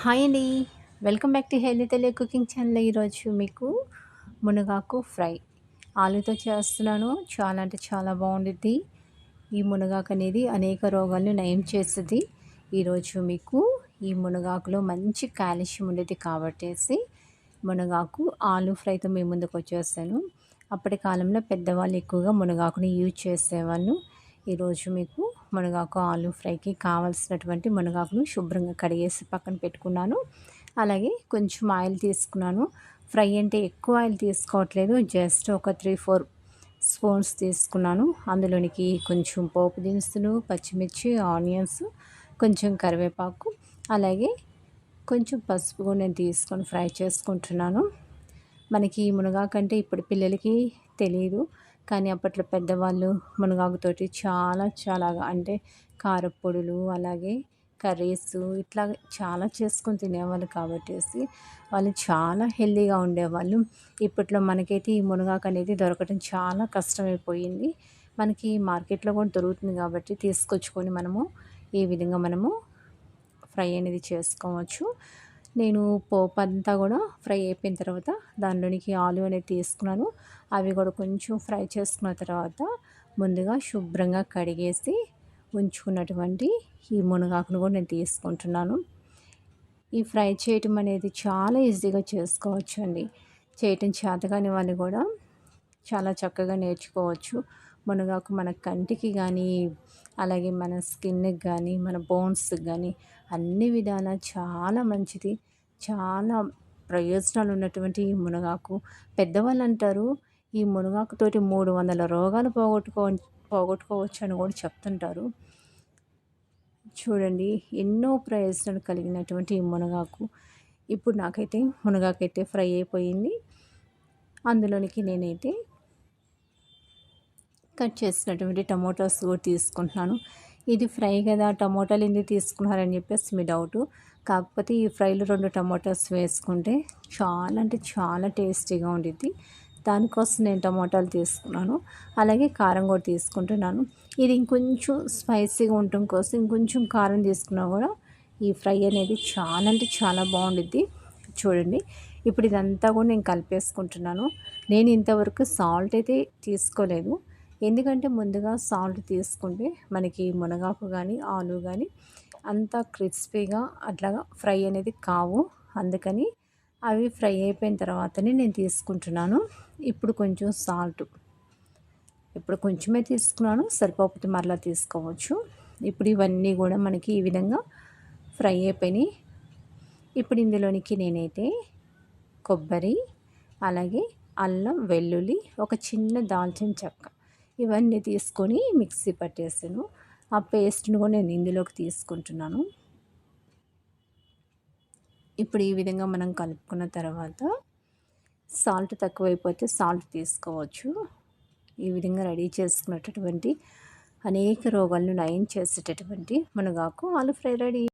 Hi అండి. Welcome back to healthy తెలియ cooking channel. ఈరోజు మీకు మునగాకు ఫ్రై ఆలుతో చేస్తున్నాను. చాలా అంటే చాలా బాగుండుద్ది. ఈ మునగాకు అనేది అనేక రోగాలను నయం చేస్తుంది. ఈరోజు మీకు ఈ మునగాకులో మంచి కాల్షియం ఉండేది కాబట్టేసి మునగాకు ఆలు ఫ్రైతో మీ ముందుకు వచ్చేస్తాను. అప్పటి కాలంలో పెద్దవాళ్ళు ఎక్కువగా మునగాకుని యూజ్ చేసేవాళ్ళు. ఈరోజు మీకు మునగాకు ఆలు ఫ్రైకి కావాల్సినటువంటి మునగాకును శుభ్రంగా కడిగేసి పక్కన పెట్టుకున్నాను. అలాగే కొంచెం ఆయిల్ తీసుకున్నాను. ఫ్రై అంటే ఎక్కువ ఆయిల్ తీసుకోవట్లేదు. జస్ట్ ఒక త్రీ ఫోర్ స్పూన్స్ తీసుకున్నాను. అందులోనికి కొంచెం పోపు దినుసులు పచ్చిమిర్చి ఆనియన్స్ కొంచెం కరివేపాకు అలాగే కొంచెం పసుపు కూడా నేను తీసుకొని ఫ్రై చేసుకుంటున్నాను. మనకి మునగాకంటే ఇప్పుడు పిల్లలకి తెలియదు కానీ అప్పట్లో పెద్దవాళ్ళు మునగాకుతోటి చాలా చాలా అంటే కారపొడులు అలాగే కర్రీస్ ఇట్లా చాలా చేసుకొని తినేవాళ్ళు కాబట్టేసి వాళ్ళు చాలా హెల్తీగా ఉండేవాళ్ళు. ఇప్పట్లో మనకైతే ఈ మునగాకు అనేది దొరకడం చాలా కష్టమైపోయింది. మనకి మార్కెట్లో కూడా దొరుకుతుంది కాబట్టి తీసుకొచ్చుకొని మనము ఈ విధంగా మనము ఫ్రై అనేది చేసుకోవచ్చు. నేను పోపు అంతా కూడా ఫ్రై అయిపోయిన తర్వాత దానిలోనికి ఆలు అనేది తీసుకున్నాను. అవి కూడా కొంచెం ఫ్రై చేసుకున్న తర్వాత ముందుగా శుభ్రంగా కడిగేసి ఉంచుకున్నటువంటి ఈ మునగాకును కూడా నేను తీసుకుంటున్నాను. ఈ ఫ్రై చేయటం అనేది చాలా ఈజీగా చేసుకోవచ్చు అండి. చేయటం చేతగాని వాళ్ళు కూడా చాలా చక్కగా నేర్చుకోవచ్చు. మునగాకు మన కంటికి కానీ అలాగే మన స్కిన్కి కానీ మన బోన్స్కి కానీ అన్ని విధాలా చాలా మంచిది. చాలా ప్రయోజనాలు ఉన్నటువంటి ఈ మునగాకు. పెద్దవాళ్ళు అంటారు ఈ మునగాకుతోటి మూడు వందల రోగాలు పోగొట్టుకో పోగొట్టుకోవచ్చు అని కూడా చెప్తుంటారు. చూడండి ఎన్నో ప్రయోజనాలు కలిగినటువంటి ఈ మునగాకు. ఇప్పుడు నాకైతే మునగాకు అయితే ఫ్రై అయిపోయింది. అందులోనికి నేనైతే కట్ చేసినటువంటి టమోటాస్ కూడా తీసుకుంటున్నాను. ఇది ఫ్రై కదా టమోటాలు ఎందుకు తీసుకున్నారని చెప్పేసి మీ డౌటు. కాకపోతే ఈ ఫ్రైలో రెండు టమోటాస్ వేసుకుంటే చాలా అంటే చాలా టేస్టీగా ఉండిద్ది. దానికోసం నేను టమోటాలు తీసుకున్నాను. అలాగే కారం కూడా తీసుకుంటున్నాను. ఇది ఇంకొంచెం స్పైసీగా ఉండటం కోసం ఇంకొంచెం కారం తీసుకున్నా కూడా ఈ ఫ్రై అనేది చాలా అంటే చాలా బాగుండిద్ది. చూడండి ఇప్పుడు ఇదంతా కూడా నేను కలిపేసుకుంటున్నాను. నేను ఇంతవరకు సాల్ట్ అయితే తీసుకోలేదు. ఎందుకంటే ముందుగా సాల్ట్ తీసుకుంటే మనకి మునగాకు కానీ ఆలు కానీ అంత క్రిస్పీగా అట్లాగా ఫ్రై అనేది కావు. అందుకని అవి ఫ్రై అయిపోయిన తర్వాతనే నేను తీసుకుంటున్నాను. ఇప్పుడు కొంచెం సాల్ట్. ఇప్పుడు కొంచెమే తీసుకున్నాను. సరిపోతే మరలా తీసుకోవచ్చు. ఇప్పుడు ఇవన్నీ కూడా మనకి ఈ విధంగా ఫ్రై అయిపోయినాయి. ఇప్పుడు ఇందులోనికి నేనైతే కొబ్బరి అలాగే అల్లం వెల్లుల్లి ఒక చిన్న దాల్చిన చెక్క. ఇవన్నీ తీసుకొని మిక్సీ పట్టేసాను. ఆ పేస్ట్ని కూడా నేను ఇందులోకి తీసుకుంటున్నాను. ఇప్పుడు ఈ విధంగా మనం కలుపుకున్న తర్వాత సాల్ట్ తక్కువైపోతే సాల్ట్ తీసుకోవచ్చు. ఈ విధంగా రెడీ చేసుకున్నటువంటి అనేక రోగాలను నయం చేసేటటువంటి మునగాకు ఆలు ఫ్రై రెడీ.